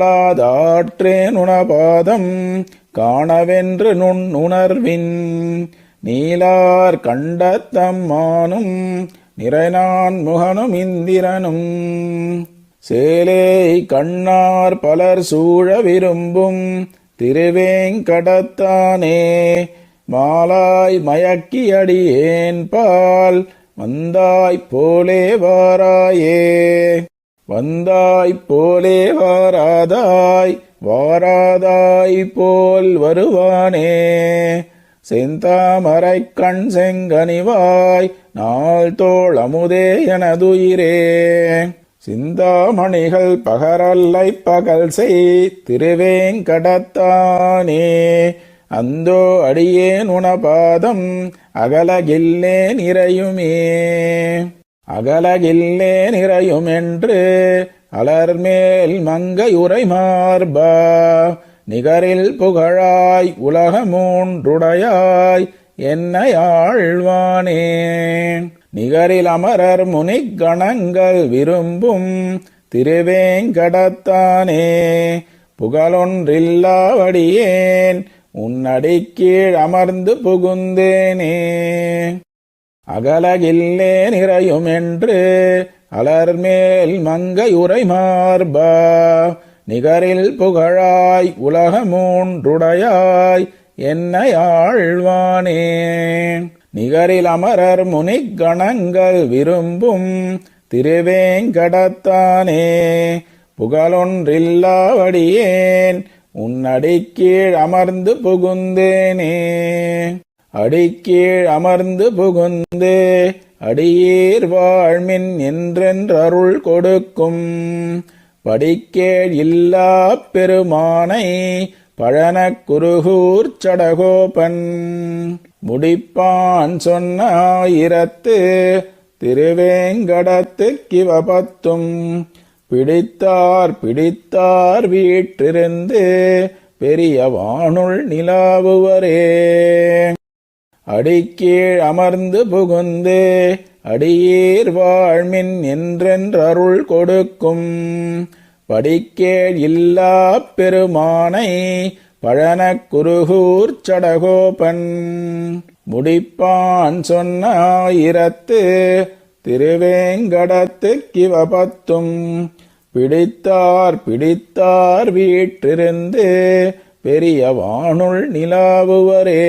காளாதாற்றேன் நுணபாதம் காணவென்று நுண் உணர்வின் நீலார் கண்டத்தம்மானும் நிறைநான் முகனும் இந்திரனும். சேலே கண்ணார் பலர் சூழ விரும்பும் திருவேங்கடத்தானே மாலாய் மயக்கியடியேன் பால் வந்தாய் போலே வாராயே. வந்தாய் போலே வாராதாய் வாராதாய் போல் வருவானே. செந்தாமரை கண் செங்கனிவாய் நாள் தோள் அமுதே எனதுயிரே. சிந்தாமணிகள் பகரல்லை பகல் செய் திருவேங்கடத்தானே. அந்தோ அடியேன் உணபாதம் அகலகில்லே நிறையுமே. அகலகில்லே நிறையுமென்று அலர்மேல் மங்கையுரை மார்பா நிகரில் புகழாய் உலகமூன்றுடையாய் என்னை ஆழ்வானே நிகரில் அமரர் முனிக்கணங்கள் விரும்பும் திருவேங்கடத்தானே. புகழொன்றில்லாவடியேன் உன்னடிக்கீழ் அமர்ந்து புகுந்தேனே. அகலகில்லே நிறையுமென்று அலர்மேல் மங்கையுரை மார்பா. நிகரில் புகழாய் உலகமூன்றுடையாய் என்னை ஆழ்வானே. நிகரில் அமரர் முனிக்கணங்கள் விரும்பும் திருவேங்கடத்தானே. புகழொன்றில்லாவடியேன் உன்னடிக்கீழ் அமர்ந்து புகுந்தேனே. அடிக்கீழ் அமர்ந்து புகுந்து அடியீர் வாழ்மின் என்றென்றருள் கொடுக்கும். படிக்கேள் இல்லா பெருமானை பழன குருகூர் சடகோபன். முடிப்பான் சொன்ன ஆயிரத்து திருவேங்கடத்து கிவபத்தும். பிடித்தார் பிடித்தார் வீற்றிருந்து பெரிய வானுள் நிலாவுவரே. அடிக்கீழ் அமர்ந்து புகுந்து அடியீர் வாழ்மின் என்றென்றருள் கொடுக்கும். படிக்கேள் இல்லா பெருமானை பழன குருகூர் சடகோபன். முடிப்பான் சொன்ன ஆயிரத்து திருவேங்கடத்து கிவபத்தும். பிடித்தார் பிடித்தார் வீற்றிருந்து பெரிய வானுள் நிலாவுவரே.